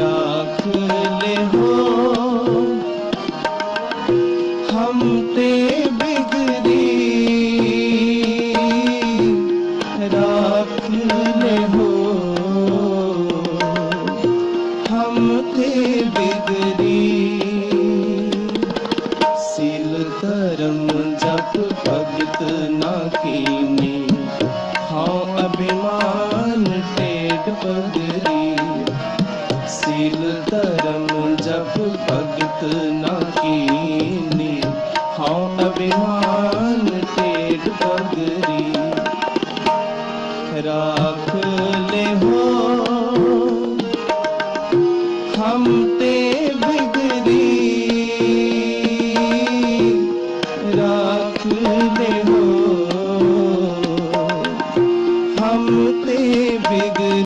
राख ले हो हम ते बिगड़ी राख ले हो हम ते बिगड़ी सिल धर्म जप भगत ना कीनी हाँ अभिमान टेढ़ बदरी शील धर्म जप भगत न कीनी हौ अभिमान टेट पगरी राख ले हो हम ते बिगरी राख ले हो हम ते बिगरी